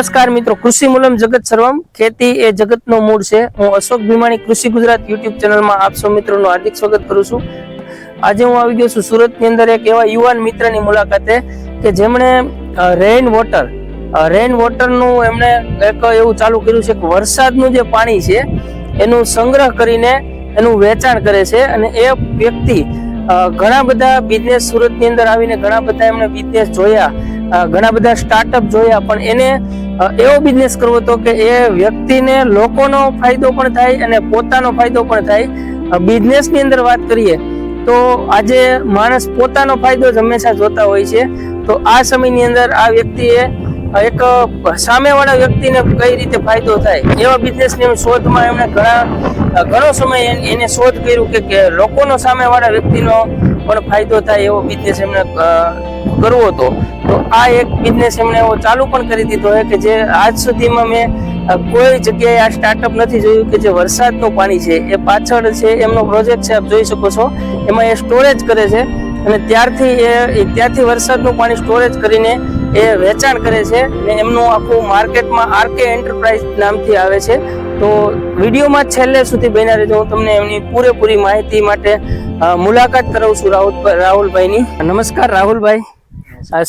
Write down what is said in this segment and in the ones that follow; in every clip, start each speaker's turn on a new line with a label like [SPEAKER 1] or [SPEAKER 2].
[SPEAKER 1] નમસ્કાર મિત્રો, કૃષિ મૂલમ જગત સર્વમ. ખેતી એ જગતનો મૂળ છે. હું અશોક ભીમાણી, કૃષિ ગુજરાત યુટ્યુબ ચેનલમાં આપ સૌ મિત્રોનું હાર્દિક સ્વાગત કરું છું. આજે હું આવી ગયો છું સુરતની અંદર એક એવા યુવાન મિત્રની મુલાકાતે કે જેમણે રેઇન વોટર રેઇન વોટરનું એમણે એક એવું ચાલુ કર્યું છે કે વરસાદનું જે પાણી છે, એનું સંગ્રહ કરીને એનું વેચાણ કરે છે અને એ વ્યક્તિ ઘણા બધા બિઝનેસ સુરતની અંદર આવીને ઘણા બધા એમણે બિઝનેસ જોયા. ઘણા બધા સ્ટાર્ટઅપ જોયા, પણ એને એવો બિઝનેસ કરવો હતો કે એ વ્યક્તિને લોકોનો ફાયદો પણ થાય અને પોતાનો ફાયદો પણ થાય. બિઝનેસની અંદર વાત કરીએ, તો આજે માણસ પોતાનો ફાયદો જ હંમેશા જોતા હોય છે. તો આ સમયની અંદર આ વ્યક્તિએ એક સામેવાળા વ્યક્તિને કઈ રીતે ફાયદો થાય, એવા બિઝનેસની શોધમાં એમણે ઘણા ઘણો સમય એને શોધ કર્યું કે લોકોનો સામેવાળા વ્યક્તિનો પણ ફાયદો થાય એવો બિઝનેસ એમણે કરવો હતો. તો આ એક બિઝનેસ એમણે એવો ચાલુ પણ કરી દીધો છે કે જે આજ સુધીમાં મેં કોઈ જગ્યાએ આ સ્ટાર્ટઅપ નથી જોયું કે જે વરસાદનું પાણી છે, એ પાછળ છે, એમનો પ્રોજેક્ટ છે, આપ જોઈ શકો છો. એમાં એ સ્ટોરેજ કરે છે અને ત્યારથી એ ત્યારથી વરસાદનું પાણી સ્ટોરેજ કરીને એ વેચાણ કરે છે ને એમનું આખું માર્કેટમાં આરકે એન્ટરપ્રાઇઝ નામથી આવે છે. તો વિડીયોમાં છેલ્લે સુધી બન્યા રહેજો. હું તમને એમની પૂરેપૂરી માહિતી માટે મુલાકાત કરાવું છું રાહુલ રાહુલભાઈની. નમસ્કાર રાહુલભાઈ.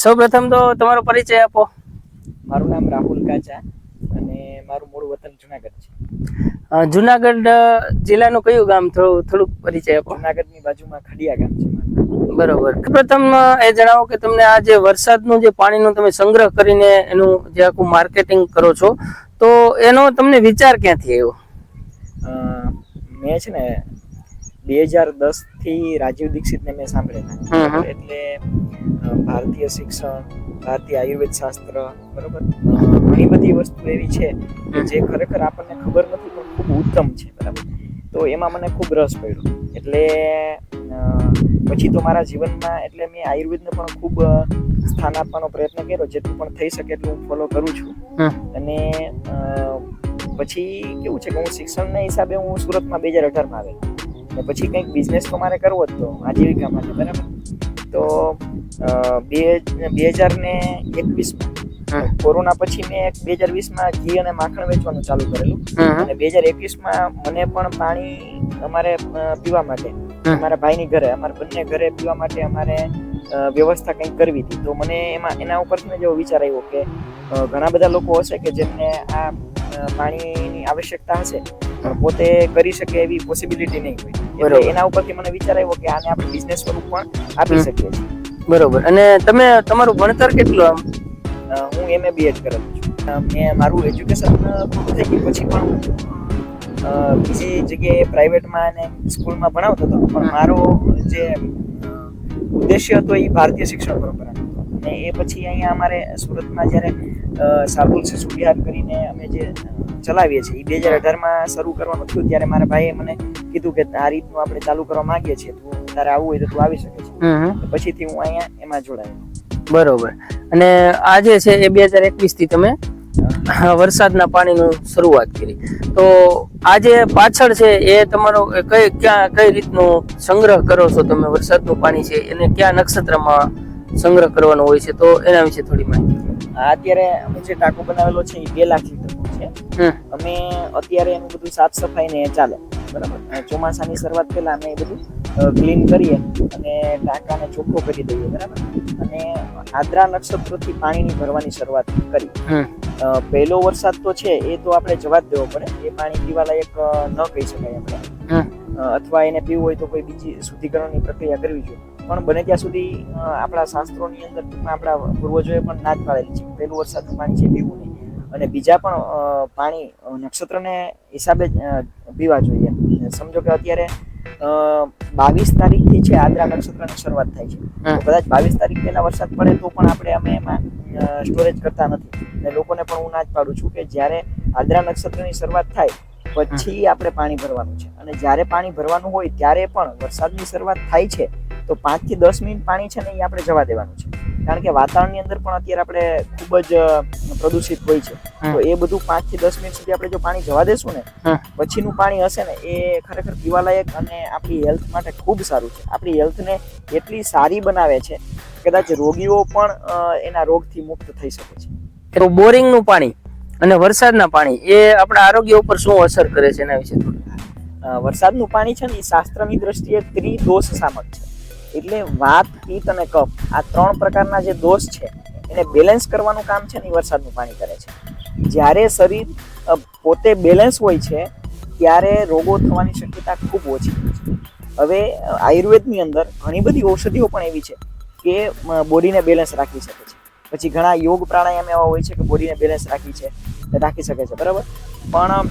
[SPEAKER 1] સૌ પ્રથમ તો તમારો પરિચય આપો.
[SPEAKER 2] મારું નામ રાહુલ કાચા અને મારું મૂળ વતન જુનાગઢ છે.
[SPEAKER 1] જુનાગઢ જિલ્લાનું કયું ગામ? થોડું થોડુંક પરિચય આપો.
[SPEAKER 2] જુનાગઢની બાજુમાં ખડિયા ગામ છે
[SPEAKER 1] બરોબર. પ્રથમ એ જણાવો કે તમને આ જે વરસાદનું જે પાણીનો તમે સંગ્રહ કરીને એનું જે આખું માર્કેટિંગ કરો છો તો એનો તમને વિચાર ક્યાંથી આવ્યો?
[SPEAKER 2] મેં છે ને બે હજાર દસથી રાજીવ દીક્ષિતને મેં સાંભળેલા. એટલે ભારતીય શિક્ષણ ભારતીય આયુર્વેદ શાસ્ત્ર બરોબર? ઘણી બધી વસ્તુ એવી છે કે જે ખરેખર આપણને ખબર નથી પણ ખૂબ ઉત્તમ છે બરાબર? તો એમાં મને ખૂબ રસ પડ્યો. એટલે પછી તો મારા જીવનમાં એટલે મેં આયુર્વેદને પણ ખૂબ સ્થાન આપવાનો પ્રયત્ન કર્યો જેટલું પણ થઈ શકે એટલું હું ફોલો કરું છું. અને પછી કેવું છે કે હું શિક્ષણના હિસાબે હું સુરતમાં બે હજાર અઢારમાં આવેલો. અને પછી કંઈક બિઝનેસ તો મારે કરવો જ હતો આજીવિકા માટે બરાબર? તો બે બે હજાર ને એકવીસમાં કોરોના પછી મેં એક બે હજાર વીસમાં ઘી અને માખણ વેચવાનું ચાલુ કરેલું. અને બે હજાર એકવીસમાં મને પણ પાણી અમારે પીવા માટે અમારા ભાઈની ઘરે અમારા બંને ઘરે પીવા માટે અમારે વ્યવસ્થા કંઈક કરવી હતી. તો મને એમાં એના ઉપર મેં જેવો વિચાર આવ્યો કે ઘણા બધા લોકો હશે કે જેમને આ પાણીની આવશ્યકતા હશે પણ પોતે કરી શકે એવી પોસિબિલિટી નહીં હોય. એટલે એના ઉપરથી મને વિચાર આવ્યો કે આને આપણે બિઝનેસ સ્વરૂપ પણ આપી શકીએ છીએ.
[SPEAKER 1] બરોબર. અને તમે તમારું ભણતર કેટલું આમ?
[SPEAKER 2] એમ હું એમએ બીએડ કરેલું છું. મેં મારું એજ્યુકેશન પૂરું થઈ ગયું. પછી પણ બીજી જગ્યાએ પ્રાઇવેટમાં અને સ્કૂલમાં ભણાવતો હતો. પણ મારો જે ઉદ્દેશ્ય હતો એ ભારતીય શિક્ષણ પરંપરા અને એ પછી અહીંયા અમારે સુરતમાં જ્યારે સાબુલ શાર્દુલ શિશુ વિહાર કરીને અમે જે ચલાવીએ છીએ એ બે હજાર અઢારમાં શરૂ કરવાનું થયું ત્યારે મારા ભાઈએ મને કીધું કે આ રીતનું આપણે ચાલુ કરવા માંગીએ છીએ તું તારે આવવું હોય તો તું આવી શકે છે. પછીથી હું અહીંયા એમાં જોડાયો.
[SPEAKER 1] બરોબર. અને આ જે છે એ બે હજાર એકવીસથી તમે વરસાદના પાણીનું શરૂઆત કરી. તો આ જે પાછળ છે એ તમારો કઈ ક્યાં કઈ રીતનું સંગ્રહ કરો છો તમે? વરસાદનું પાણી છે એને ક્યાં નક્ષત્રમાં સંગ્રહ કરવાનો હોય છે? તો એના વિશે થોડી માહિતી
[SPEAKER 2] અત્યારે અમે જે ટાંકો બનાવેલો છે એ બે લાખ લીટરનો છે. અમે અત્યારે એનું બધું સાફ સફાઈ ને ચાલે. બરાબર? ચોમાસાની શરૂઆત પહેલા અમે એ બધું ક્લીન કરીએ અને ટાંકાને ચોખ્ખો કરી દઈએ બરાબર? અને આદ્રા નક્ષત્રથી પાણીની ભરવાની શરૂઆત કરી. પહેલો વરસાદ તો છે એ તો આપણે જવા જ દેવો પડે. એ પાણી પીવાલાયક ન કહી શકાય આપણે. અથવા એને પીવું હોય તો કોઈ બીજી શુદ્ધિકરણની પ્રક્રિયા કરવી જોઈએ. પણ બને ત્યાં સુધી આપણા શાસ્ત્રોની અંદર આપણા પૂર્વજોએ પણ ના જ પાડેલી છે પહેલું વરસાદનું પાણી છે પીવું નહીં. અને બીજા પણ પાણી નક્ષત્રને હિસાબે જ પીવા જોઈએ. સમજો કે અત્યારે બાવીસ તારીખથી છે આદ્રા નક્ષત્રની શરૂઆત થાય છે. કદાચ બાવીસ તારીખ પહેલા વરસાદ પડે તો પણ આપણે અમે એમાં સ્ટોરેજ કરતા નથી. અને લોકોને પણ હું ના જ પાડું છું કે જ્યારે આદ્રા નક્ષત્રની શરૂઆત થાય પછી આપણે પાણી ભરવાનું છે. અને જ્યારે પાણી ભરવાનું હોય ત્યારે પણ વરસાદની શરૂઆત થાય છે તો પાંચથી દસ મિનિટ પાણી છે ને એ આપણે જવા દેવાનું છે. કારણ કે વાતાવરણની અંદર પણ અત્યારે આપણે ખૂબ જ પ્રદૂષિત હોય છે. તો એ બધું પાંચથી દસ મિનિટ સુધી આપણે જો પાણી જવા દેશું ને પછીનું પાણી હશે ને એ ખરેખર પીવાલાયક અને આપણી હેલ્થ માટે ખૂબ સારું છે. આપણી હેલ્થને એટલી સારી બનાવે છે કદાચ રોગીઓ પણ એના રોગથી મુક્ત થઈ શકે છે.
[SPEAKER 1] તો બોરિંગનું પાણી અને વરસાદના પાણી એ આપણા આરોગ્ય ઉપર શું અસર કરે છે એના વિશે
[SPEAKER 2] વરસાદનું પાણી છે ને એ શાસ્ત્રની દ્રષ્ટિએ ત્રિદોષ સામક છે. એટલે વાત પિત્ત અને કફ આ ત્રણ પ્રકારના જે દોષ છે, એને બેલેન્સ કરવાનું કામ છે ને એ વરસાદનું પાણી કરે છે. જ્યારે શરીર પોતે બેલેન્સ હોય છે, ત્યારે રોગો થવાની શક્યતા ખૂબ ઓછી છે. હવે આયુર્વેદની અંદર ઘણી બધી ઔષધિઓ પણ એવી છે કે બોડીને બેલેન્સ રાખી શકે છે. પછી ઘણા યોગ પ્રાણાયામ એવા હોય છે કે બોડીને બેલેન્સ રાખી છે, રાખી શકે છે, બરાબર? પણ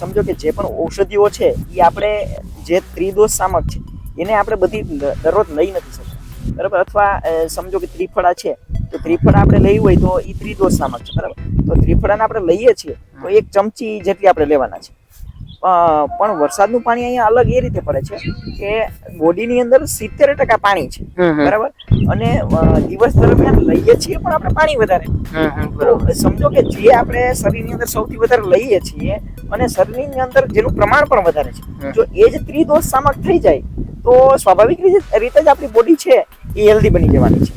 [SPEAKER 2] સમજો કે જે પણ ઔષધિઓ છે એ આપણે જે ત્રિદોષ સામક છે એને આપણે બધી દરરોજ લઈ નથી શકતા. બરાબર? અથવા સમજો કે ત્રિફળા છે. તો ત્રિફળા આપણે લઈ હોય તો એ ત્રિદોષામાં છે બરાબર? તો ત્રિફળાને આપણે લઈએ છીએ તો એક ચમચી જેટલી આપણે લેવાના છે. પણ વરસાદનું પાણી અહીંયા અલગ એ રીતે પડે છે કે બોડીની અંદર સિત્તેર ટકા પાણી છે. બરાબર? અને દિવસ દરમિયાન લઈએ છીએ પણ આપણે પાણી વધારે. સમજો કે જે આપણે શરીરની અંદર સૌથી વધારે લઈએ છીએ અને શરીરની અંદર જેનું પ્રમાણ પણ વધારે છે. જો એ જ ત્રિદોષ સામક થઈ જાય તો સ્વાભાવિક રીતે રીતે જ આપણી બોડી છે એ હેલ્ધી બની જવાની છે.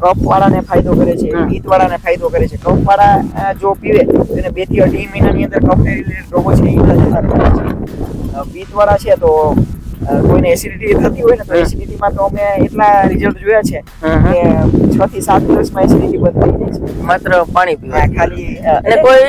[SPEAKER 2] કફ વાળાને ફાયદો કરે છે
[SPEAKER 1] હમ.
[SPEAKER 2] વાળાને ફાયદો કરે છે. કફ વાળા જો પીવે તો એને બેથી અઢી મહિનાની અંદર કફ રિલેટેડ રોગો છે એ જતા છે. વાળા છે તો કોઈને એસિડિટી થતી હોય ને તો એસિડિટીમાં તો અમે એટલા રિઝલ્ટ જોયા છે. કે છ થી સાત દિવસમાં એસિડિટી બંધ થઈ જાય છે.
[SPEAKER 1] માત્ર પાણી પીવા
[SPEAKER 2] ખાલી
[SPEAKER 1] અને કોઈ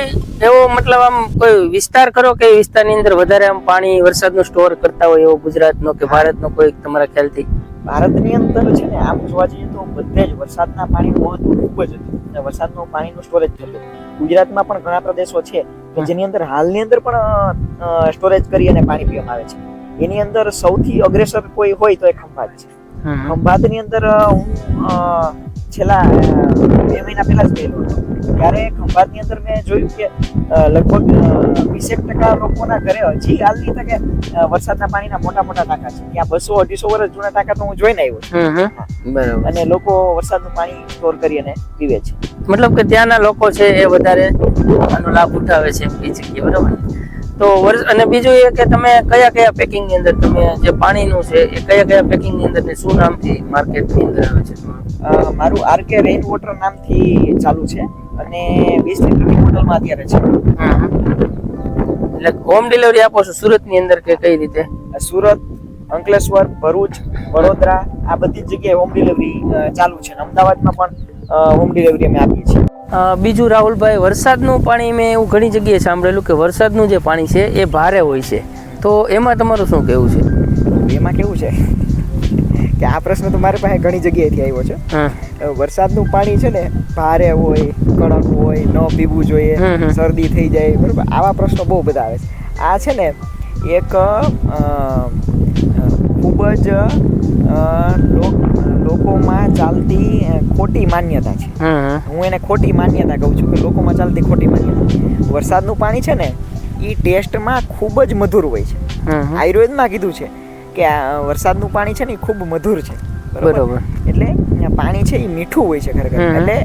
[SPEAKER 1] એવો મતલબ આમ કોઈ વિસ્તાર કરો કે વિસ્તારની અંદર વધારે આમ પાણી વરસાદનું સ્ટોર કરતા હોય એવો ગુજરાતનો કે ભારતનો કોઈ તમારા ખ્યાલથી?
[SPEAKER 2] ભારતની અંદર છે ને આમ જોવા જઈએ તો બધે જ વરસાદના પાણી બહુ ખૂબ જ હતું. અને વરસાદનું પાણીનું સ્ટોરેજ થતું ગુજરાતમાં પણ ઘણા પ્રદેશો છે કે જેની અંદર હાલની અંદર પણ સ્ટોરેજ કરી અને પાણી પીવામાં આવે છે. એની અંદર સૌથી અગ્રેસર કોઈ હોય તો એ ખંભાત છે. ખંભાતની અંદર હું છેલ્લા બે મહિના પહેલા જ ગયેલો હતો. ત્યારે ખંભાતની અંદર મેં જોયું કે લગભગ વીસેક ટકા લોકોના ઘરે હજી હાલની તકે વરસાદના પાણીના મોટા મોટા ટાંકા છે. ત્યાં બસો અઢીસો વર્ષ જૂના ટાંકા તો હું જોઈને આવ્યો. અને લોકો વરસાદનું પાણી સ્ટોર કરી અને પીવે છે.
[SPEAKER 1] મતલબ કે ત્યાંના લોકો છે એ વધારે આનો લાભ ઉઠાવે છે એ જગ્યાએ બરોબર? તો વર્ષ અને બીજું એ કે તમે કયા કયા પેકિંગની અંદર તમે જે પાણીનું છે એ કયા કયા પેકિંગની અંદર ને શું નામથી માર્કેટની અંદર આવે છે?
[SPEAKER 2] મારું આર આરકે રેઇન વોટર નામથી ચાલુ છે અને વીસ લીટરની બોટલમાં અત્યારે છે.
[SPEAKER 1] એટલે હોમ ડિલિવરી આપો છો સુરતની અંદર કે કઈ રીતે?
[SPEAKER 2] સુરત અંકલેશ્વર ભરૂચ વડોદરા આ બધી જ જગ્યાએ હોમ ડિલિવરી ચાલુ છે. અમદાવાદમાં પણ હોમ ડિલિવરી અમે આપીએ છીએ.
[SPEAKER 1] બીજું રાહુલભાઈ વરસાદનું પાણી મેં એવું ઘણી જગ્યાએ સાંભળેલું કે વરસાદનું જે પાણી છે એ ભારે હોય છે. તો એમાં તમારું શું કહેવું છે?
[SPEAKER 2] એમાં કેવું છે કે આ પ્રશ્ન તો મારી પાસે ઘણી જગ્યાએથી આવ્યો છે. વરસાદનું પાણી છે ને ભારે હોય કડક હોય ન પીવું જોઈએ. શરદી થઈ જાય બરાબર? આવા પ્રશ્નો બહુ બધા આવે છે. આ છે ને એક ખૂબ જ લોક- લોકોમાં ચાલતી ખોટી માન્યતા છે. હું એને ખોટી માન્યતા કહું છું કે લોકોમાં ચાલતી ખોટી માન્યતા. વરસાદનું પાણી છે ને એ ટેસ્ટમાં ખૂબ જ મધુર હોય છે. આયુર્વેદમાં કીધું છે કે આ વરસાદનું પાણી છે ને એ ખૂબ મધુર છે.
[SPEAKER 1] બરોબર?
[SPEAKER 2] એટલે પાણી છે એ મીઠું હોય છે ખરેખર. એટલે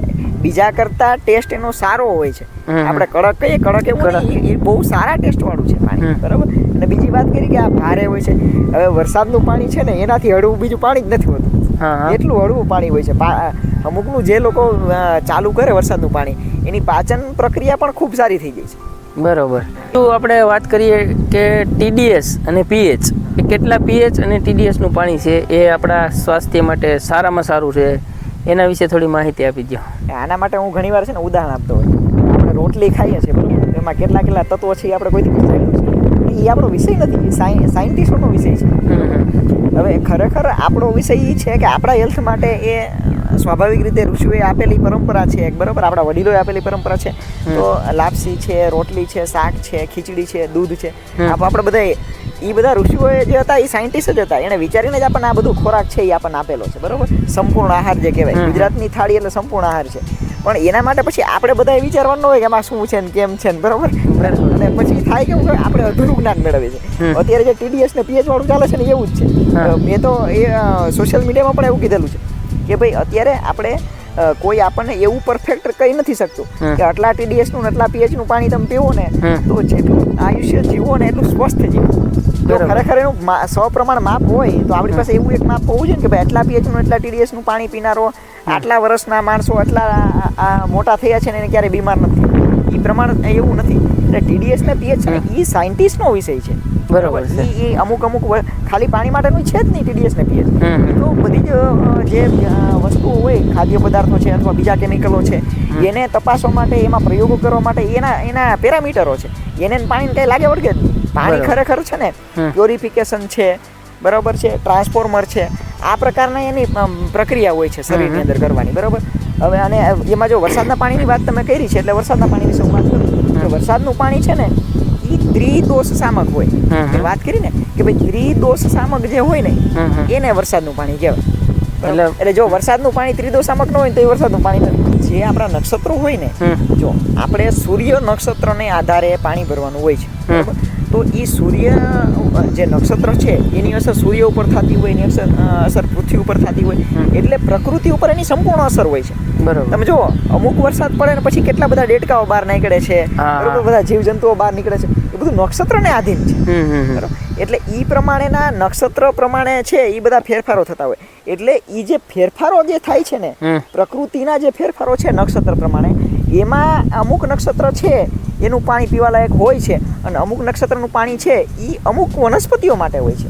[SPEAKER 2] બીજા કરતા ટેસ્ટ એનો સારો હોય છે. આપણે કડક કહીએ કડક એવું
[SPEAKER 1] કડક.
[SPEAKER 2] એ બહુ સારા ટેસ્ટ વાળું છે પાણી. બરાબર? અને બીજી વાત કરી કે આ ભારે હોય છે. હવે વરસાદનું પાણી છે ને એનાથી હળવું બીજું પાણી જ નથી હોતું. એટલું હળવું પાણી હોય છે. અમુકનું જે લોકો ચાલુ કરે વરસાદનું પાણી એની પાચન પ્રક્રિયા પણ ખૂબ સારી થઈ જાય છે.
[SPEAKER 1] બરોબર. તો આપણે વાત કરીએ કે ટીડીએસ અને પીએચ એ કેટલા પીએચ અને ટીડીએસનું પાણી છે? એ આપણા સ્વાસ્થ્ય માટે સારામાં સારું છે? એના વિશે થોડી માહિતી આપી દો
[SPEAKER 2] આના માટે હું ઘણીવાર છે ને ઉદાહરણ આપતો હોય. આપણે રોટલી ખાઈએ છીએ બરાબર? એમાં કેટલા કેટલા તત્વો છે એ આપણે કોઈ દિવસ છે એ આપણો વિષય નથી સાયન્ટિસ્ટોનો વિષય છે. હવે ખરેખર આપણો વિષય એ છે કે આપણા હેલ્થ માટે એ સ્વાભાવિક રીતે ઋષિઓએ આપેલી પરંપરા છે એક બરાબર? આપણા વડીલોએ આપેલી પરંપરા છે. તો લાપસી છે રોટલી છે શાક છે ખીચડી છે દૂધ છે. આપણે બધા એ બધા ઋષિઓએ જે હતા એ સાયન્ટિસ્ટ જ હતા. એણે વિચારીને જ આપણને આ બધું ખોરાક છે એ આપણને આપેલો છે બરાબર? સંપૂર્ણ આહાર જે કહેવાય ગુજરાતની થાળી એટલે સંપૂર્ણ આહાર છે. પણ એના માટે પછી આપણે બધાએ વિચારવાનું હોય કે એમાં શું છે ને કેમ છે ને બરાબર. અને પછી થાય કેવું કે આપણે અધૂરું જ્ઞાન મેળવીએ છીએ. અત્યારે જે ટીડીએસ ને પીએચ વાળું ચાલે છે ને એવું જ છે. મેં તો એ સોશિયલ મીડિયામાં પણ એવું કીધેલું છે કે ભાઈ અત્યારે આપણે કોઈ આપણને એવું પરફેક્ટ કહી નથી શકતું કે આટલા ટીડીએસનું આટલા પીએચનું પાણી તમે પીવો ને તો જેટલું આયુષ્ય જીવો ને એટલું સ્વસ્થ જીવો. ખરેખર એનું સપ્રમાણ માપ હોય તો આપણી પાસે એવું એક માપ હોવું જોઈએ ને કે ભાઈ આટલા પીએચનું એટલા ટીડીએસનું પાણી પીનારો આટલા વર્ષના માણસો આટલા આ- મોટા થયા છે ને એને ક્યારેય બીમાર નથી. એ પ્રમાણે એવું નથી. એટલે ટીડીએસ ને પીએચ છે એ સાયન્ટિસ્ટનો વિષય છે.
[SPEAKER 1] બરોબર છે.
[SPEAKER 2] એ અમુક અમુક ખાલી પાણી માટેનું છે જ નહીં ટીડીએસ ને પીએચ. તો બધી જ જે વસ્તુઓ હોય ખાદ્ય પદાર્થો છે અથવા બીજા કેમિકલો છે એને તપાસવા માટે એમાં પ્રયોગો કરવા માટે એના એના પેરામીટરો છે. એને પાણી કંઈ લાગે વળગે પાણી ખરેખર છે ને. પ્યોરિફિકેશન છે બરાબર છે? ટ્રાન્સફોર્મર છે. આ પ્રકારના એની પ્રક્રિયા હોય છે શરીરની અંદર કરવાની બરાબર? હવે અને એમાં જો વરસાદના પાણીની વાત તમે કરી છે એટલે વરસાદના પાણી વિશે હું વાત કરું કે વરસાદનું પાણી છે ને એ ત્રિદોષ સામક હોય. વાત કરી ને કે ભાઈ ત્રિદોષ સામક જે હોય ને. એને વરસાદનું પાણી કહેવાય?
[SPEAKER 1] એટલે-
[SPEAKER 2] એટલે જો વરસાદનું પાણી ત્રિદોષામક ન હોય તો એ વરસાદનું પાણી નથી. જે આપણા નક્ષત્રો હોય ને જો આપણે સૂર્ય નક્ષત્રને આધારે પાણી ભરવાનું હોય છે. બરાબર? તો એ સૂર્ય જે નક્ષત્ર છે એની અસર સૂર્ય ઉપર થતી હોય એની અસર અસર પૃથ્વી ઉપર થતી હોય એટલે પ્રકૃતિ ઉપર એની સંપૂર્ણ અસર હોય છે.
[SPEAKER 1] બરોબર.
[SPEAKER 2] તમે જુઓ અમુક વરસાદ પડે ને પછી કેટલા બધા ડેટકાઓ બહાર નીકળે છે. બરોબર? બધા જીવજંતુઓ બહાર નીકળે છે. એ બધું નક્ષત્રને આધીન છે. બરાબર? એટલે ઈ પ્રમાણેના નક્ષત્ર પ્રમાણે છે એ બધા ફેરફારો થતા હોય. એટલે એ જે ફેરફારો જે થાય છે ને પ્રકૃતિના જે ફેરફારો છે નક્ષત્ર પ્રમાણે એમાં અમુક નક્ષત્ર છે એનું પાણી પીવાલાયક હોય છે. અને અમુક નક્ષત્રનું પાણી છે એ અમુક વનસ્પતિઓ માટે હોય છે.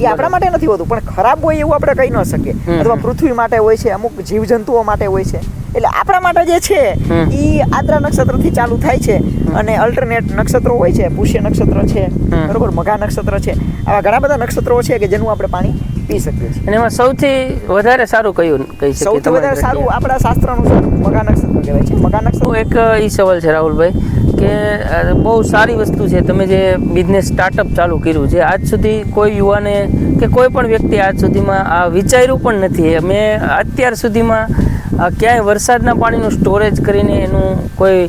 [SPEAKER 2] એ આપણા માટે નથી હોતું પણ ખરાબ હોય એવું આપણે કહી ન શકીએ. અથવા પૃથ્વી માટે હોય છે અમુક જીવજંતુઓ માટે હોય છે. એટલે આપણા માટે જે છે એ આદ્રા નક્ષત્રથી ચાલુ થાય છે અને અલ્ટરનેટ નક્ષત્રો હોય છે પુષ્ય નક્ષત્ર છે બરોબર? મઘા નક્ષત્ર છે. આવા ઘણા બધા નક્ષત્રો છે કે જેનું આપણે પાણી પી શકીએ છીએ.
[SPEAKER 1] અને એમાં સૌથી વધારે સારું કયું કહી શકીએ
[SPEAKER 2] સૌથી વધારે સારું આપણા શાસ્ત્ર અનુસાર મઘા નક્ષત્ર કહેવાય છે. મઘા નક્ષત્ર
[SPEAKER 1] એક એ સવાલ છે રાહુલભાઈ કે બહુ સારી વસ્તુ છે તમે જે બિઝનેસ સ્ટાર્ટઅપ ચાલુ કર્યું છે આજ સુધી કોઈ યુવાને કે કોઈ પણ વ્યક્તિ આજ સુધીમાં આ વિચાર્યું પણ નથી. મેં અત્યાર સુધીમાં ક્યાંય વરસાદના પાણીનું સ્ટોરેજ કરીને એનું કોઈ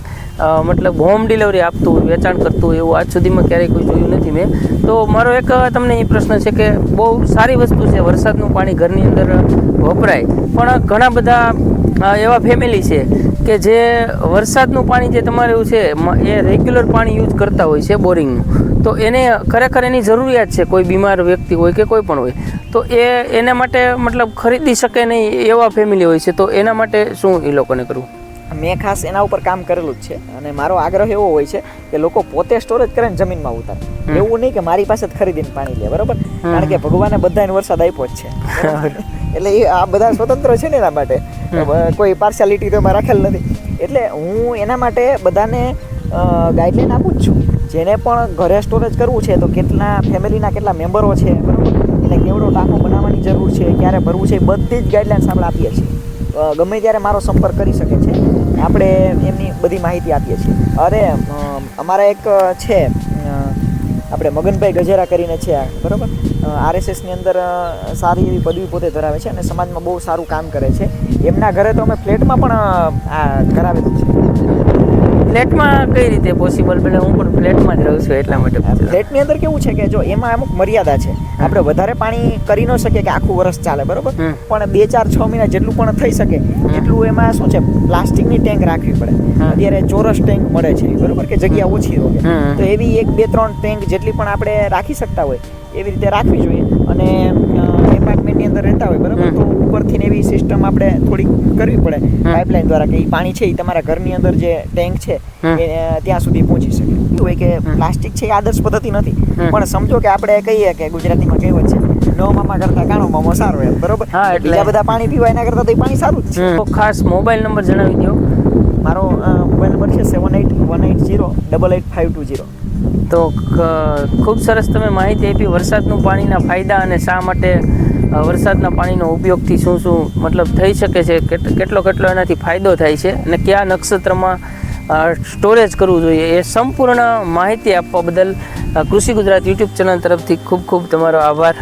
[SPEAKER 1] મતલબ હોમ ડિલિવરી આપતું વેચાણ કરતું હોય એવું આજ સુધીમાં ક્યારેય કોઈ જોયું નથી મેં. તો મારો એક તમને એ પ્રશ્ન છે કે બહુ સારી વસ્તુ છે વરસાદનું પાણી ઘરની અંદર વપરાય. પણ ઘણા બધા એવા ફેમિલી છે કે જે વરસાદનું પાણી જે તમારું છે એ રેગ્યુલર પાણી યુઝ કરતા હોય છે બોરિંગનું તો એને ખરેખર એની જરૂરિયાત છે, કોઈ બીમાર વ્યક્તિ હોય કે કોઈ પણ હોય. તો એ, એના માટે મતલબ ખરીદી શકે નહીં એવા ફેમિલી હોય છે. તો એના માટે શું એ લોકોને કરવું?
[SPEAKER 2] મેં ખાસ એના ઉપર કામ કરેલું જ છે. અને મારો આગ્રહ એવો હોય છે કે લોકો પોતે સ્ટોરેજ કરે ને જમીનમાં ઉતારે. એવું નહીં કે મારી પાસે જ ખરીદીને પાણી લે બરાબર? કારણ કે ભગવાને બધાને વરસાદ આપ્યો જ છે. એટલે એ આ બધા સ્વતંત્ર છે ને એના માટે. કોઈ પાર્શિયાલિટી તો એમાં રાખેલ નથી. એટલે હું એના માટે બધાને ગાઈડલાઈન આપું જ છું. જેને પણ ઘરે સ્ટોરેજ કરવું છે તો કેટલા ફેમિલીના કેટલા મેમ્બરો છે બરાબર? એટલે કેવડો ટાંકો બનાવવાની જરૂર છે ક્યારે ભરવું છે એ બધી જ ગાઈડલાઇન્સ આપણે આપીએ છીએ. ગમે ત્યારે મારો સંપર્ક કરી શકે. આપણે એમની બધી માહિતી આપીએ છીએ. અરે અમારા એક છે આપણે મગનભાઈ ગજેરા કરીને છે બરાબર? આરએસએસની અંદર સારી એવી પદવી પોતે ધરાવે છે અને સમાજમાં બહુ સારું કામ કરે છે. એમના ઘરે તો અમે ફ્લેટમાં પણ આ, કરાવેલું છે.
[SPEAKER 1] ફ્લેટમાં કઈ રીતે પોસિબલ પેલા હું પણ ફ્લેટમાં જ રહું છું એટલા માટે
[SPEAKER 2] ફ્લેટની અંદર કેવું છે કે જો એમાં અમુક મર્યાદા છે. આપણે વધારે પાણી કરી ન શકીએ કે આખું વર્ષ ચાલે બરોબર? પણ બે ચાર છ મહિના જેટલું પણ થઈ શકે એટલું એમાં શું છે? પ્લાસ્ટિકની ટેન્ક રાખવી પડે. અત્યારે ચોરસ ટેન્ક મળે છે બરોબર? કે જગ્યા ઓછી હોય તો એવી એક બે ત્રણ ટેન્ક જેટલી પણ આપણે રાખી શકતા હોય એવી રીતે રાખવી જોઈએ. અને એપાર્ટમેન્ટની અંદર રહેતા હોય બરાબર? તો ઉપરથી એવી સિસ્ટમ આપણે થોડીક કરવી પડે. પાઇપલાઇન દ્વારા કે પાણી છે એ તમારા ઘરની અંદર જે ટેન્ક છે એ ત્યાં સુધી પહોંચી શકે. શું હોય કે પ્લાસ્ટિક છે એ આદર્શ પદ્ધતિ નથી. પણ સમજો કે આપણે કહીએ કે ગુજરાતીમાં કહેવત છે નો મામા કરતા કાણો મામો સારો એમ બરોબર? બીજા બધા પાણી પીવા એના કરતા તો એ પાણી સારું જ છે.
[SPEAKER 1] તો ખાસ મોબાઈલ નંબર જણાવી દો
[SPEAKER 2] મારો મોબાઈલ નંબર છે seven eight one eight zero double eight five two zero
[SPEAKER 1] તો ખૂબ સરસ તમે માહિતી આપી વરસાદનું પાણીના ફાયદા અને શા માટે વરસાદના પાણીનો ઉપયોગથી શું શું મતલબ થઈ શકે છે? કેટ- કેટલો કેટલો એનાથી ફાયદો થાય છે? અને કયા નક્ષત્રમાં સ્ટોરેજ કરવું જોઈએ? એ સંપૂર્ણ માહિતી આપવા બદલ કૃષિ ગુજરાત યુટ્યુબ ચેનલ તરફથી ખૂબ ખૂબ તમારો આભાર.